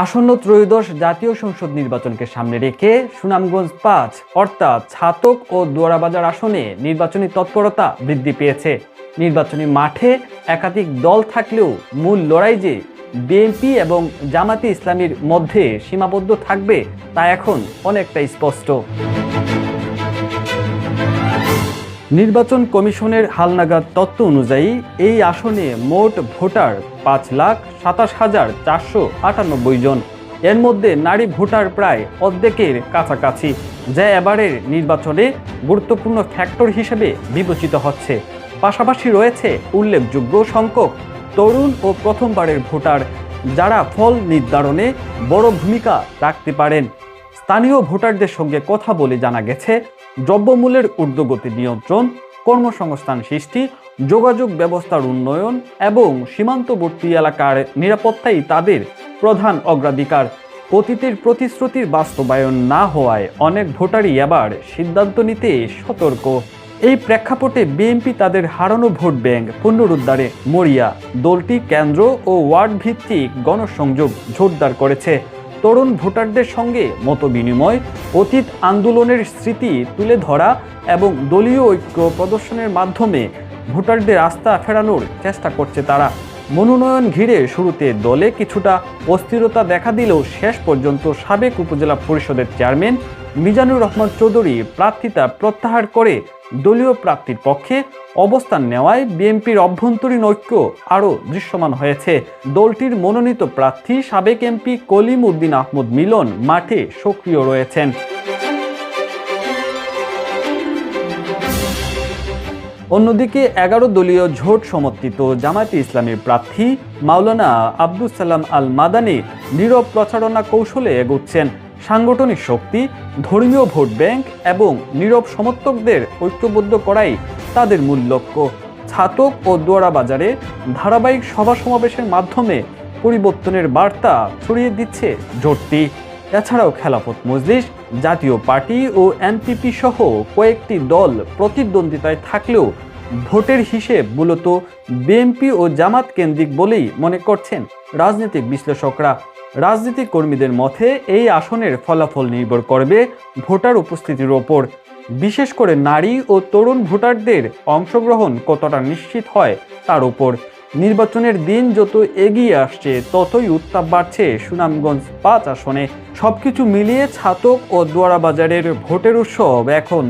আসন্ন ত্রয়োদশ জাতীয় সংসদ নির্বাচনকে সামনে রেখে সুনামগঞ্জ পাঁচ, অর্থাৎ ছাতক ও দোয়ারাবাজার আসনে নির্বাচনী তৎপরতা বৃদ্ধি পেয়েছে। নির্বাচনী মাঠে একাধিক দল থাকলেও মূল লড়াই যে বিএনপি এবং জামাতি ইসলামীর মধ্যে সীমাবদ্ধ থাকবে তা এখন অনেকটা স্পষ্ট। নির্বাচন কমিশনের হালনাগাদ তত্ত্ব অনুযায়ী, এই আসনে মোট ভোটার পাঁচ লাখ সাতাশ হাজার চারশো আটানব্বই জন। এর মধ্যে নারী ভোটার প্রায় অর্ধেকের কাছাকাছি, যা এবারের নির্বাচনে গুরুত্বপূর্ণ ফ্যাক্টর হিসেবে বিবেচিত হচ্ছে। পাশাপাশি রয়েছে উল্লেখযোগ্য সংখ্যক তরুণ ও প্রথমবারের ভোটার, যারা ফল নির্ধারণে বড় ভূমিকা রাখতে পারেন। স্থানীয় ভোটারদের সঙ্গে কথা বলে জানা গেছে দ্রব্যমূল্যের ঊর্ধ্বগতি নিয়ন্ত্রণ, কর্মসংস্থান সৃষ্টি, যোগাযোগ ব্যবস্থার উন্নয়ন এবং সীমান্তবর্তী এলাকার নিরাপত্তাই তাদের প্রধান অগ্রাধিকার। অতীতের প্রতিশ্রুতির বাস্তবায়ন না হওয়ায় অনেক ভোটারই এবার সিদ্ধান্ত নিতে সতর্ক। এই প্রেক্ষাপটে বিএনপি তাদের হারানো ভোট ব্যাংক পুনরুদ্ধারে। মরিয়া দলটি কেন্দ্র ও ওয়ার্ড ভিত্তিক গণসংযোগ জোরদার করেছে। তরুণ ভোটারদের সঙ্গে মতবিনিময়, অতীত আন্দোলনের স্মৃতি তুলে ধরা এবং দলীয় ঐক্য প্রদর্শনের মাধ্যমে ভোটারদের আস্থা ফেরানোর চেষ্টা করছে তারা। মনোনয়ন ঘিরে শুরুতে দলে কিছুটা অস্থিরতা দেখা দিলেও শেষ পর্যন্ত সাবেক উপজেলা পরিষদের চেয়ারম্যান মিজানুর রহমান চৌধুরী প্রার্থিতা প্রত্যাহার করে দলীয় প্রার্থীর পক্ষে অবস্থান নেওয়ায় বিএনপির অভ্যন্তরীণ ঐক্য আরও দৃশ্যমান হয়েছে। দলটির মনোনীত প্রার্থী সাবেক এমপি কলিম উদ্দিন আহমদ মিলন মাঠে সক্রিয় রয়েছেন। অন্যদিকে এগারো দলীয় ঝোট সমর্থিত জামায়াতে ইসলামের প্রার্থী মাওলানা আব্দুল সালাম আল মাদানি নীরব প্রচারণা কৌশলে এগোচ্ছেন। সাংগঠনিক শক্তি, ধর্মীয় ভোট ব্যাংক এবং নীরব সমর্থকদের ঐক্যবদ্ধ করাই তাদের মূল লক্ষ্য। ছাতক ও দোয়ারা বাজারে ধারাবাহিক সভা সমাবেশের মাধ্যমে পরিবর্তনের বার্তা ছড়িয়ে দিচ্ছে জোটটি। এছাড়াও খেলাফত মজলিস, জাতীয় পার্টি ও এনপিপি সহ কয়েকটি দল প্রতিদ্বন্দ্বিতায় থাকলেও ভোটের হিসেব মূলত বিএনপি ও জামাত কেন্দ্রিক বলেই মনে করছেন রাজনৈতিক বিশ্লেষকরা। রাজনীতি কর্মীদের মতে এই আসনের ফলাফল নির্ভর করবে ভোটার উপস্থিতির ওপর। বিশেষ করে নারী ও তরুণ ভোটারদের অংশগ্রহণ কতটা নিশ্চিত হয় তার উপর নির্বাচনের দিন যত এগিয়ে আসছে ততই উত্তাপ বাড়ছে সুনামগঞ্জ পাঁচ আসনে। সবকিছু মিলিয়ে ছাতক ও দোয়ারাবাজারের ভোটের উৎসব এখন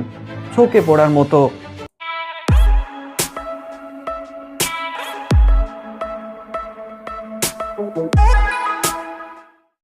চোখে পড়ার মতো। Thank